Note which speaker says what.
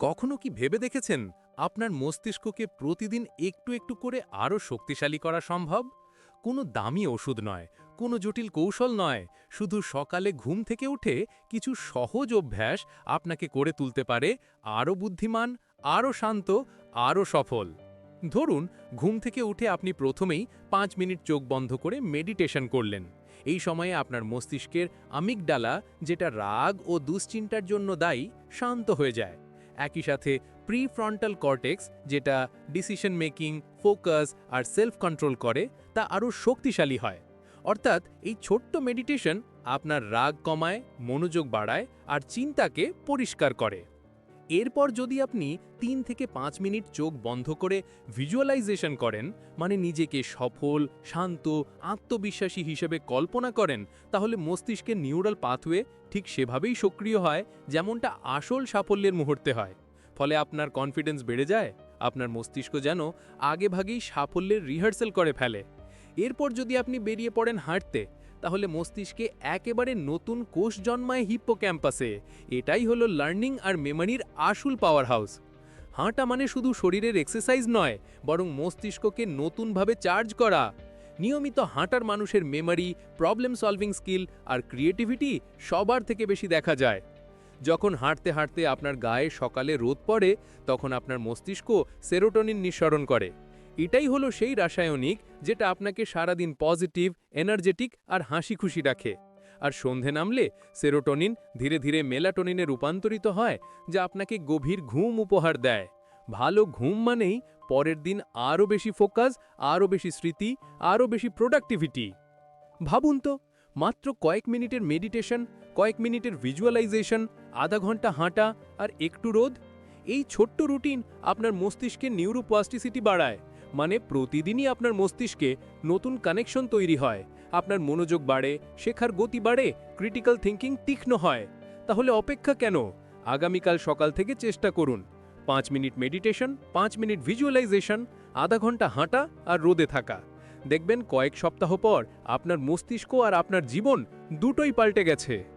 Speaker 1: কখনো কি ভেবে দেখেছেন আপনার মস্তিষ্ককে প্রতিদিন একটু একটু করে আরও শক্তিশালী করা সম্ভব? কোনো দামি ওষুধ নয়, কোনো জটিল কৌশল নয়, শুধু সকালে ঘুম থেকে উঠে কিছু সহজ অভ্যাস আপনাকে করে তুলতে পারে, আরও বুদ্ধিমান, আরও শান্ত, আরও সফল। ধরুন, ঘুম থেকে উঠে আপনি প্রথমেই পাঁচ মিনিট চোখ বন্ধ করে মেডিটেশন করলেন। এই সময়ে আপনার মস্তিষ্কের আমিগডালা যেটা রাগ ও দুশ্চিন্তার জন্য দায়ী, শান্ত হয়ে যায়। একই সাথে প্রি ফ্রন্টাল কর্টেক্স, যেটা ডিসিশন মেকিং ফোকাস আর সেলফ কন্ট্রোল করে, তা আরও শক্তিশালী হয়। অর্থাৎ এই ছোট্ট মেডিটেশন আপনার রাগ কমায়, মনোযোগ বাড়ায় আর চিন্তাকে পরিষ্কার করে। এরপর যদি আপনি তিন থেকে পাঁচ মিনিট চোখ বন্ধ করে ভিজুয়ালাইজেশন করেন মানে নিজেকে সফল, শান্ত, আত্মবিশ্বাসী হিসেবে কল্পনা করেন, তাহলে মস্তিষ্কের নিউরাল পাথওয়ে ঠিক সেভাবেই সক্রিয় হয়, যেমনটা আসল সাফল্যের মুহূর্তে হয়। ফলে আপনার কনফিডেন্স বেড়ে যায়, আপনার মস্তিষ্ক যেন আগেভাগেই সাফল্যের রিহার্সাল করে ফেলে। এরপর যদি আপনি বেরিয়ে পড়েন হাঁটতে তাহলে মস্তিষ্কে একেবারে নতুন কোষ জন্মায় হিপ্পো ক্যাম্পাসে এটাই হলো লার্নিং আর মেমারির আসল পাওয়ার হাউস হাঁটা মানে শুধু শরীরের এক্সারসাইজ নয়, বরং মস্তিষ্ককে নতুনভাবে চার্জ করা। নিয়মিত হাঁটার মানুষের মেমারি, প্রবলেম সলভিং স্কিল আর ক্রিয়েটিভিটি সবার থেকে বেশি দেখা যায়। যখন হাঁটতে হাঁটতে আপনার গায়ে সকালে রোদ পড়ে, তখন আপনার মস্তিষ্ক সেরোটোনিন নিঃসরণ করে। এটাই হলো সেই রাসায়নিক যেটা আপনাকে সারাদিন পজিটিভ, এনার্জেটিক আর হাসি খুশি রাখে। আর সন্ধে নামলে সেরোটোনিন ধীরে ধীরে মেলাটোনিনে রূপান্তরিত হয়, যা আপনাকে গভীর ঘুম উপহার দেয়। ভালো ঘুম মানেই পরের দিন আরও বেশি ফোকাস, আরও বেশি স্মৃতি, আরও বেশি প্রোডাক্টিভিটি। ভাবুন তো, মাত্র কয়েক মিনিটের মেডিটেশন, কয়েক মিনিটের ভিজুয়ালাইজেশন, আধা ঘণ্টা হাঁটা আর একটু রোদ, এই ছোট্ট রুটিন আপনার মস্তিষ্কে নিউরোপ্লাস্টিসিটি বাড়ায়। মানে প্রতিদিনই আপনার মস্তিষ্কে নতুন কানেকশন তৈরি হয়। আপনার মনোযোগ বাড়ে, শেখার গতি বাড়ে ক্রিটিক্যাল থিঙ্কিং তীক্ষ্ণ হয়। তাহলে অপেক্ষা কেন? আগামীকাল সকাল থেকে চেষ্টা করুন। পাঁচ মিনিট মেডিটেশন পাঁচ মিনিট ভিজুয়ালাইজেশন আধা ঘণ্টা হাঁটা আর রোদে থাকা। দেখবেন কয়েক সপ্তাহ পর আপনার মস্তিষ্ক আর আপনার জীবন দুটোই পাল্টে গেছে।